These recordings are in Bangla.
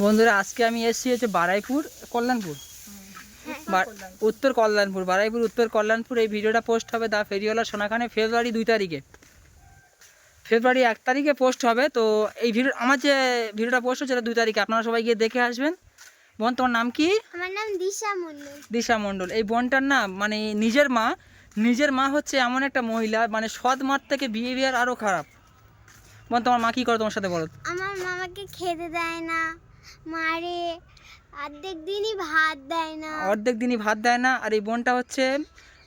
বন্ধুরা আজকে আমি এসেছি হচ্ছে বারাইপুর কল্যাণপুর। উত্তর কল্যাণপুর বারাইপুর উত্তর কল্যাণপুর। এই ভিডিওটা পোস্ট হবে দা ফেরিওয়ালা সোনাখানে ফেব্রুয়ারি দুই তারিখে। ফেব্রুয়ারি এক তারিখে পোস্ট হবে তো এই ভিডিও আমার যে ভিডিওটা পোস্ট হচ্ছে দুই তারিখে। আপনারা সবাই গিয়ে দেখে আসবেন। বোন তোমার নাম কি? আমার নাম দিশা মণ্ডল। দিশা মণ্ডল। এই বোনটার না মানে নিজের মা নিজের মা হচ্ছে এমন একটা মহিলা মানে সৎ মার থেকে বিহেভিয়ার আরও খারাপ। বোন তোমার মা কী করে তোমার সাথে বলো? আমার মামাকে খেতে দেয় না। মারে অর্ধেক দিনই ভাত দেয় না। অর্ধেক দিনই ভাত দেয় না। আর এই বোনটা হচ্ছে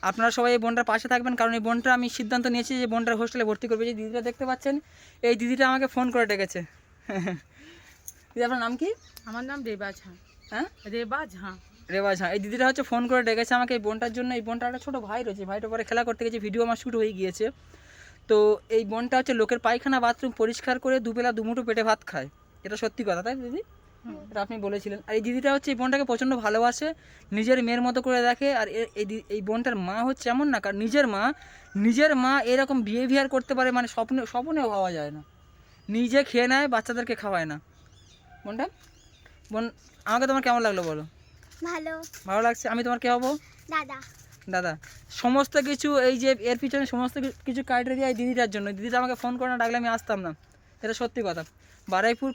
আপনারা সবাই এই বোনটার পাশে থাকবেন কারণ এই বোনটা আমি সিদ্ধান্ত নিয়েছি যে বোনটার হোস্টেলে ভর্তি করবে। যে দিদিটা দেখতে পাচ্ছেন এই দিদিটা আমাকে ফোন করে ডেকেছে। দিদি আপনার নাম কি? আমার নাম রেবা ঝা। হ্যাঁ? রেবা ঝা। রেওয়াজ হ্যাঁ এই দিদিটা হচ্ছে ফোন করে ডেকেছে আমাকে এই বোনটার জন্য। এই বোনটার একটা ছোটো ভাই রয়েছে ভাইটার পরে খেলা করতে গেছে ভিডিও আমার শ্যুট হয়ে গিয়েছে। তো এই বোনটা হচ্ছে লোকের পায়খানা বাথরুম পরিষ্কার করে দুবেলা দুমুঠো পেটে ভাত খায়। এটা সত্যি কথা তাই দিদি? এটা আপনি বলেছিলেন। আর এই দিদিটা হচ্ছে এই বোনটাকে প্রচণ্ড ভালোবাসে নিজের মেয়ের মতো করে দেখে আর এই এই বোনটার মা হচ্ছে এমন না কারণ নিজের মা নিজের মা এরকম বিহেভিয়ার করতে পারে মানে স্বপ্নে স্বপ্নেও ভাবা যায় না। নিজে খেয়ে নেয় বাচ্চাদেরকে খাওয়ায় না। বোনটা? বোন আমাকে তোমার কেমন লাগল বলো? ভালো। ভালো লাগছে? আমি তোমার কে হব? দাদা। দাদা। সমস্ত কিছু এই যে এর পিছনে সমস্ত কিছু ক্রাইটেরিয়া এই দিদিটার জন্য। দিদিটা আমাকে ফোন করে না ডাকলে আমি আসতাম না। এটা সত্যি কথা। বারাইপুর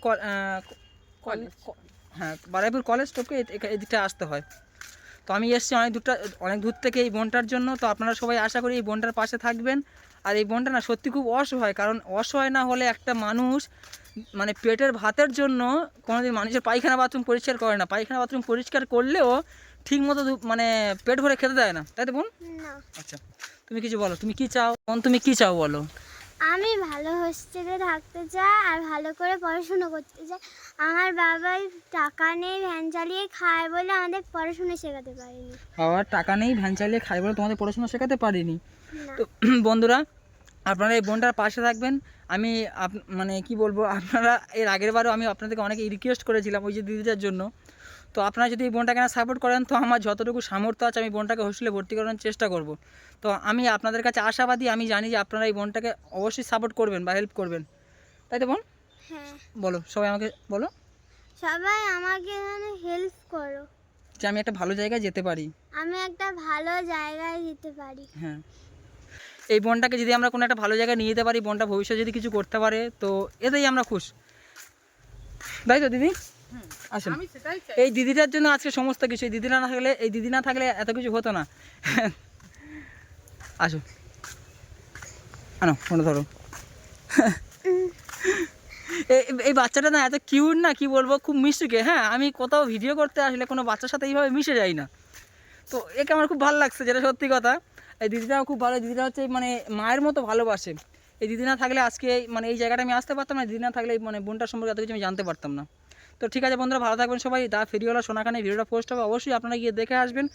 হ্যাঁ বারাইপুর কলেজ স্টপকে এদিকটা আসতে হয়। তো আমি এসেছি অনেক দূরটা অনেক দূর থেকে এই বোনটার জন্য। তো আপনারা সবাই আশা করি এই বোনটার পাশে থাকবেন। আর এই বনটা না সত্যি খুব অসহায় কারণ অসহায় না হলে একটা মানুষ মানে পেটের ভাতের জন্য কোনোদিন মানুষের পায়খানা বাথরুম পরিষ্কার করে না। পায়খানা বাথরুম পরিষ্কার করলেও ঠিক মতো দু- মানে পেট ভরে খেতে দেয় না। তাই তো বোন? আচ্ছা তুমি কিছু বলো। তুমি কি চাও? বোন তুমি কি চাও বলো? আমি ভালো হোস্টেলে থাকতে চাই আর ভালো করে পড়াশুনো করতে চাই। আমার বাবাই টাকা নেই ভ্যান চালিয়ে খায় বলে আমাদের পড়াশুনো শেখাতে পারেনি। বাবার টাকা নেই ভ্যান চালিয়ে খায় বলে তোমাদের পড়াশোনা শেখাতে পারিনি। তো বন্ধুরা আপনারা এই বোনটার পাশে থাকবেন। আমি আপ- মানে কি বলব আপনারা এর আগের বারও আমি আপনাদেরকে অনেক রিকোয়েস্ট করেছিলাম ওই যে দিদিটার জন্য। তো আপনারা যদি এই বোনটাকে না সাপোর্ট করেন তো আমার যতটুকু সামর্থ্য আছে আমি বোনটাকে হোস্টেলে ভর্তি করানোর চেষ্টা করব। তো আমি আপনাদের কাছে আশাবাদী আমি জানি যে আপনারা এই বোনটাকে অবশ্যই সাপোর্ট করবেন বা হেল্প করবেন। তাই তো বোন? হ্যাঁ। বলো সবাই আমাকে বলো। সবাই আমাকে হেল্প করো। যে আমি একটা ভালো জায়গায় যেতে পারি। আমি একটা ভালো জায়গায় যেতে পারি। হ্যাঁ। এই বোনটাকে যদি আমরা কোনো একটা ভালো জায়গায় নিয়ে যেতে পারি বোনটা ভবিষ্যতে যদি কিছু করতে পারে তো এতেই আমরা খুশ। তাই তো দিদি? আসুন। এই দিদিটার জন্য আজকে সমস্ত কিছু। এই দিদি না থাকলে এই দিদি না থাকলে এত কিছু হতো না। আসো। আনো ফোনটা ধরো। এই বাচ্চাটা না এত কিউট না কি বলব? খুব মিশুকে হ্যাঁ আমি কোথাও ভিডিও করতে আসলে কোনো বাচ্চার সাথে এইভাবে মিশে যাই না। তো একে আমার খুব ভালো লাগছে যেটা সত্যি কথা। এই দিদিটাও খুব ভালো দিদিটা হচ্ছে মানে মায়ের মতো ভালোবাসে। এই দিদি না থাকলে আজকে মানে এই জায়গাটা আমি আসতে পারতাম না দিদি না থাকলে মানে বোনটার সম্পর্কে এত কিছু আমি জানতে পারতাম না। তো ঠিক আছে বন্ধুরা ভালো থাকবেন সবাই। দা ফেরিওয়ালা সোনাখানে ভিডিওটা পোস্ট হবে অবশ্যই আপনারা গিয়ে দেখে আসবেন।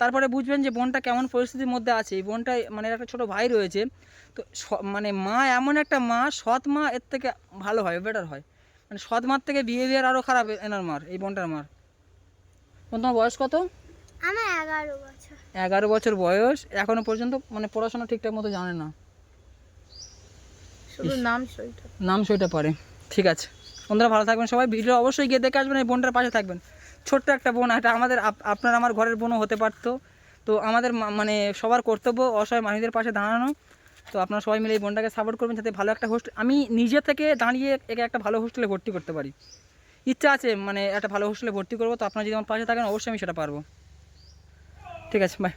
তারপরে বুঝবেন যে বোনটা কেমন পরিস্থিতির মধ্যে আছে। এই বোনটা মানে একটা ছোটো ভাই রয়েছে। তো মানে মা এমন একটা মা সৎ মা এর থেকে ভালো হয় বেটার হয়। মানে সৎ মার থেকে বিহেভিয়ার আরও খারাপ এনার মার এই বোনটার মার। বোন তোমার বয়স কত? আমার এগারো বছর। এগারো বছর বয়স। এখনও পর্যন্ত মানে পড়াশোনা ঠিকঠাক মতো জানে না। শুধু নাম সইটা। নাম সইটা পারে ঠিক আছে। বন্ধুরা ভালো থাকবেন সবাই। ভিডিও অবশ্যই গিয়ে দেখে আসবেন, এই বোনটার পাশে থাকবেন। ছোট্ট একটা বোন, এটা আমাদের আপ- আপনার আমার ঘরের বোনও হতে পারতো। তো আমাদের মানে সবার কর্তব্য অসহায় মানুষদের পাশে দাঁড়ানো। তো আপনারা সবাই মিলে এই বোনটাকে সাপোর্ট করবেন, যাতে ভালো একটা হোস্টেল আমি নিজে থেকে দাঁড়িয়ে একে একটা ভালো হোস্টেলে ভর্তি করতে পারি। ইচ্ছা আছে মানে একটা ভালো হোস্টেলে ভর্তি করব। তো আপনারা যদি আমার পাশে থাকেন, অবশ্যই আমি সেটা পারব। ঠিক আছে বাই